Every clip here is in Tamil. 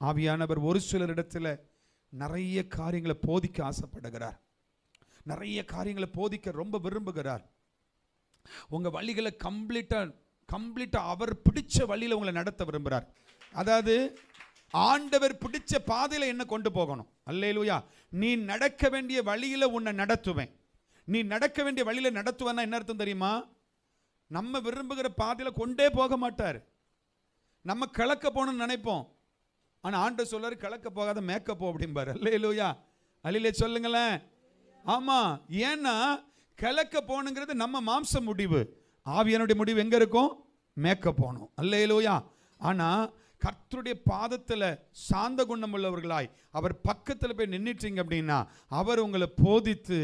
ஆவியானவர் ஒரு சிலரிடத்தில் நிறைய காரியங்களை போதிக்க ஆசைப்படுகிறார். நிறைய காரியங்களை போதிக்க ரொம்ப விரும்புகிறார். உங்கள் வழிகளை கம்ப்ளீட்டாக கம்ப்ளீட்டாக அவர் பிடிச்ச வழியில் உங்களை நடத்த விரும்புகிறார். அதாவது ஆண்டவர் பிடிச்ச பாதையில் என்ன கொண்டு போகணும். அல்லேலூயா. நீ நடக்க வேண்டிய வழியில் உன்னை நடத்துவேன். நீ நடக்க வேண்டிய வழியில் நடத்துவேன்னா என்ன அர்த்தம் தெரியுமா? நம்ம விரும்புகிற பாதையில் கொண்டே போக மாட்டார். நம்ம கிழக்க போகணும்னு நினைப்போம். ஆனால் ஆண்டு சொல்றாரு கிழக்க போகாத மேக்க போ அப்படிம்பாரு. அல்லேலூயா. அல்லையிலே சொல்லுங்களேன். ஆமாம் ஏன்னா கிழக்க போகணுங்கிறது நம்ம மாம்ச முடிவு. ஆவியனுடைய முடிவு எங்கே இருக்கும்? மேக்கப் போகணும். அல்லேலூயா. ஆனால் கர்த்தருடைய பாதத்தில் சாந்த குணம் உள்ளவர்களாய் அவர் பக்கத்தில் போய் நின்றுட்டீங்க அப்படின்னா அவர் உங்களை போதித்து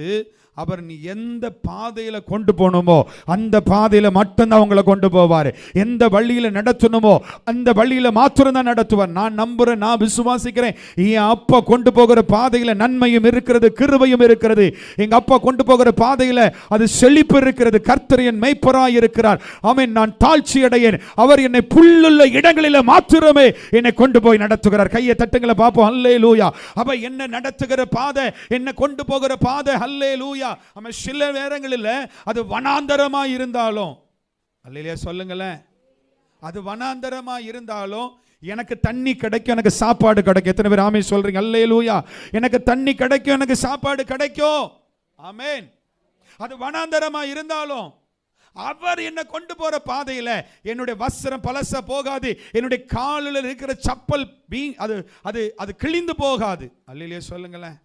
அவர் நீ எந்த பாதையில் கொண்டு போகணுமோ அந்த பாதையில் மட்டும்தான் உங்களை கொண்டு போவார். எந்த வழியில் நடத்தணுமோ அந்த வழியில் மாத்திரம் தான் நடத்துவார். நான் நம்புகிறேன் நான் விசுவாசிக்கிறேன். என் அப்பா கொண்டு போகிற பாதையில் நன்மையும் இருக்கிறது கிருபையும் இருக்கிறது. எங்கள் அப்பா கொண்டு போகிற பாதையில் அது செழிப்பு இருக்கிறது. கர்த்தர் என் மெய்ப்பராய் இருக்கிறார். அவன் நான் தாழ்ச்சி அடையேன் அவர் என்னை புல்லுள்ள இடங்களில் இடங்களில மாத்திரமே என்னை கொண்டு போய் நடத்துகிறார். கையை தட்டுங்களை பார்ப்போம். அல்லே லூயா அப்ப என்ன நடத்துகிற பாதை என்ன கொண்டு போகிற பாதை அல்லே லூயா நம்ம சில நேரங்களில் அது வனாந்தரமா இருந்தாலும் அல்லையா சொல்லுங்களேன். அது வனாந்தரமா இருந்தாலும் எனக்கு தண்ணி கிடைக்கும் எனக்கு சாப்பாடு கிடைக்கும். எத்தனை பேர் ஆமே சொல்றீங்க? அல்லே லூயா எனக்கு தண்ணி கிடைக்கும் எனக்கு சாப்பாடு கிடைக்கும். ஆமேன். அது வனாந்தரமா இருந்தாலும் அவர் என்னை கொண்டு போகிற பாதையில் என்னுடைய வஸ்திரம் பழச போகாது என்னுடைய காலில் இருக்கிற சப்பல் பீ அது அது அது கிழிந்து போகாது. அல்லையிலே சொல்லுங்களேன்.